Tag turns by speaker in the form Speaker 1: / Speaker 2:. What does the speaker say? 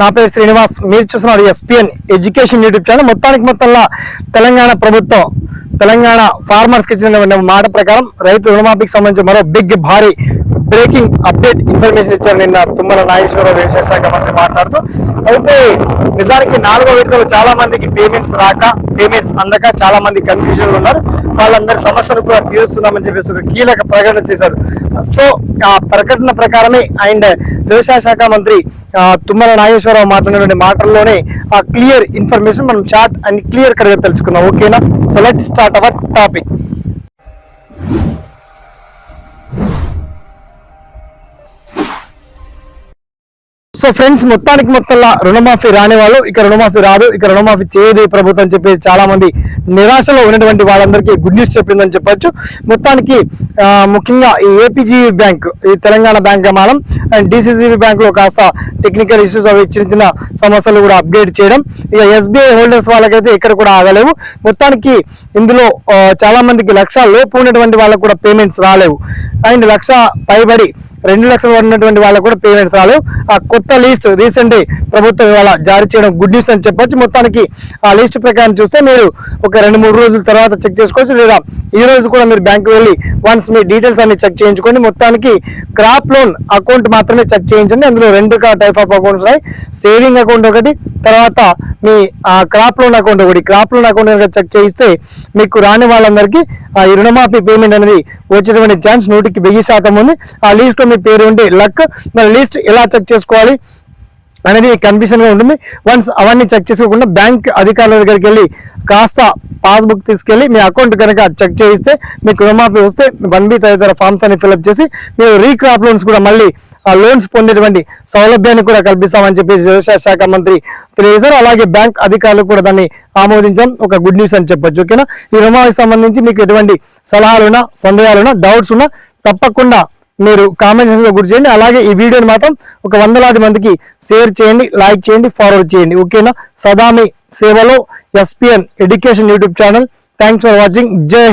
Speaker 1: నా పేరు శ్రీనివాస్. మీరు చూస్తున్నారు ఎస్పిఎన్ ఎడ్యుకేషన్ యూట్యూబ్ ఛానల్ మొత్తానికి మొత్తంలో తెలంగాణ ప్రభుత్వం తెలంగాణ ఫార్మర్స్కి ఇచ్చిన మాట ప్రకారం రైతు రుణమాఫీకి సంబంధించి మరో బిగ్ భారీ బ్రేకింగ్ అప్డేట్ ఇన్ఫర్మేషన్ ఇచ్చారు నిన్న తుమ్మల నాగేశ్వరరావు వ్యవసాయ శాఖ మంత్రి మాట్లాడుతూ. అయితే నిజానికి నాలుగో విడతలో చాలా మందికి పేమెంట్స్ రాక పేమెంట్స్ అందక చాలా మంది కన్ఫ్యూజన్ ఉన్నారు. వాళ్ళందరి సమస్యలు కూడా తీరుస్తున్నామని చెప్పేసి ఒక కీలక ప్రకటన చేశారు. సో ఆ ప్రకటన ప్రకారమే అండ్ వ్యవసాయ శాఖ మంత్రి తుమ్మల నాగేశ్వరరావు మాట్లాడినటువంటి మాటల్లోనే ఆ క్లియర్ ఇన్ఫర్మేషన్ మనం షార్ట్ అండ్ క్లియర్ కట్గా తెలుసుకుందాం. ఓకేనా? So let start our topic so friends మొత్తానికి మొత్తంలో రుణమాఫీ రాని వాళ్ళు ఇక రుణమాఫీ రాదు ఇక రుణమాఫీ చేయదు ప్రభుత్వం అని చెప్పేసి చాలా మంది నిరాశలో ఉన్నటువంటి వాళ్ళందరికీ గుడ్ న్యూస్ చెప్పిందని చెప్పొచ్చు. మొత్తానికి ముఖ్యంగా ఈ ఏపీజీబీ బ్యాంక్ ఈ తెలంగాణ బ్యాంక్ మనం అండ్ డిసిసిబి బ్యాంక్లో కాస్త టెక్నికల్ ఇష్యూస్ అవి చిన్న చిన్న సమస్యలు కూడా అప్డేట్ చేయడం. ఇక ఎస్బీఐ హోల్డర్స్ వాళ్ళకైతే ఇక్కడ కూడా ఆగలేవు. మొత్తానికి ఇందులో చాలా మందికి లక్ష లోపు ఉన్నటువంటి వాళ్ళకు కూడా పేమెంట్స్ రాలేవు. అండ్ లక్ష పైబడి రెండు లక్షలు ఉన్నటువంటి వాళ్ళకు కూడా పేమెంట్స్ రాలేవు ఆ కొత్త లిస్ట్ రీసెంట్ ప్రభుత్వం ఇవాళ జారీ చేయడం గుడ్ న్యూస్ అని చెప్పొచ్చు. మొత్తానికి ఆ లిస్ట్ ప్రకారం చూస్తే మీరు ఒక రెండు మూడు రోజుల తర్వాత చెక్ చేసుకోవచ్చు. లేదా ఈ రోజు కూడా మీరు బ్యాంకు వెళ్ళి వన్స్ మీ డీటెయిల్స్ అన్ని చెక్ చేయించుకోండి. మొత్తానికి క్రాప్ లోన్ అకౌంట్ మాత్రమే చెక్ చేయించండి. అందులో రెండు టైప్ ఆఫ్ అకౌంట్స్ ఉన్నాయి. సేవింగ్ అకౌంట్ ఒకటి తర్వాత మీ క్రాప్ లోన్ అకౌంట్ ఒకటి. క్రాప్ లోన్ అకౌంట్ కనుక చెక్ చేయిస్తే మీకు రాని వాళ్ళందరికీ ఆ ఈ రుణమాఫీ పేమెంట్ అనేది వచ్చేటువంటి ఛాన్స్ నూటికి వెయ్యి శాతం ఉంది. ఆ లిస్ట్లో మీ పేరు ఉంటే లక్ మరి లిస్ట్ ఎలా చెక్ చేసుకోవాలి అనేది కన్ఫ్యూజన్గా ఉంటుంది. వన్స్ అవన్నీ చెక్ చేసుకోకుండా బ్యాంక్ అధికారుల దగ్గరికి వెళ్ళి కాస్త పాస్బుక్ తీసుకెళ్ళి మీ అకౌంట్ కనుక చెక్ చేయిస్తే మీకు రుణమాఫీ వస్తే వన్ బి తదితర ఫామ్స్ అన్ని ఫిల్అప్ చేసి మీరు రీక్రాప్ లోన్స్ కూడా మళ్ళీ లోన్స్ పొందేటువంటి సౌలభ్యాన్ని కూడా కల్పిస్తామని చెప్పేసి వ్యవసాయ శాఖ మంత్రి తెలియజేశారు. అలాగే బ్యాంక్ అధికారులు కూడా దాన్ని ఆమోదించడం ఒక గుడ్ న్యూస్ అని చెప్పొచ్చు ఓకేనా? ఈ రుణమాఫీకి సంబంధించి మీకు ఎటువంటి సలహాలున్నా సందేహాలున్నా డౌట్స్ ఉన్నా తప్పకుండా మీరు కామెంట్లో గుర్తు చేయండి. అలాగే ఈ వీడియోని మాత్రం ఒక వందలాది మందికి షేర్ చేయండి లైక్ చేయండి ఫార్వర్డ్ చేయండి ఓకేనా? సదామి సేవలో SPN education YouTube channel. Thanks for watching. జై